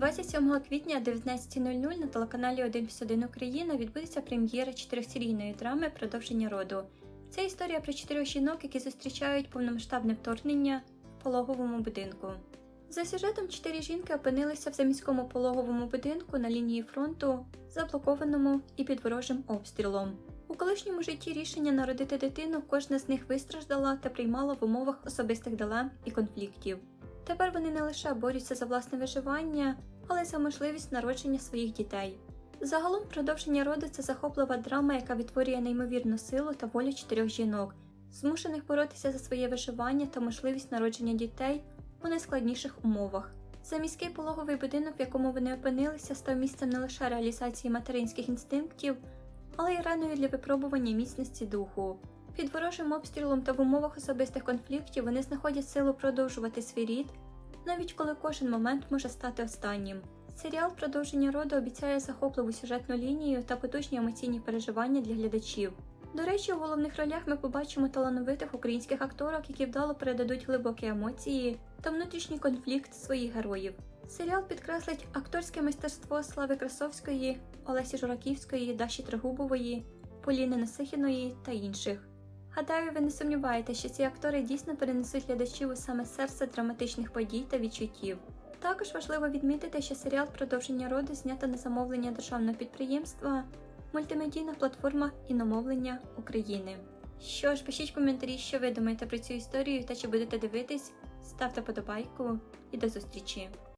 27 квітня о 19.00 на телеканалі 1 плюс 1 Україна відбудеться прем'єра чотирьохсерійної драми Продовження роду. Це історія про чотирьох жінок, які зустрічають повномасштабне вторгнення в пологовому будинку. За сюжетом чотири жінки опинилися в заміському пологовому будинку на лінії фронту, заблокованому і під ворожим обстрілом. У колишньому житті рішення народити дитину кожна з них вистраждала та приймала в умовах особистих дилем і конфліктів. Тепер вони не лише борються за власне виживання, але й за можливість народження своїх дітей. Загалом продовження роду це захоплива драма, яка відтворює неймовірну силу та волю чотирьох жінок, змушених боротися за своє виживання та можливість народження дітей у найскладніших умовах. Заміський пологовий будинок, в якому вони опинилися, став місцем не лише реалізації материнських інстинктів, але й раною для випробування міцності духу. Під ворожим обстрілом та в умовах особистих конфліктів вони знаходять силу продовжувати свій рід, навіть коли кожен момент може стати останнім. Серіал продовження роду обіцяє захопливу сюжетну лінію та потужні емоційні переживання для глядачів. До речі, у головних ролях ми побачимо талановитих українських акторок, які вдало передадуть глибокі емоції та внутрішній конфлікт своїх героїв. Серіал підкреслить акторське майстерство Слави Красовської, Олесі Жураківської, Даші Трегубової, Поліни Насихіної та інших. Гадаю, ви не сумніваєтеся, що ці актори дійсно перенесуть глядачів у саме серце драматичних подій та відчуттів. Також важливо відмітити, що серіал продовження роду знято на замовлення державного підприємства, мультимедійна платформа іномовлення України. Що ж, пишіть коментарі, що ви думаєте про цю історію та чи будете дивитись, ставте подобайку і до зустрічі!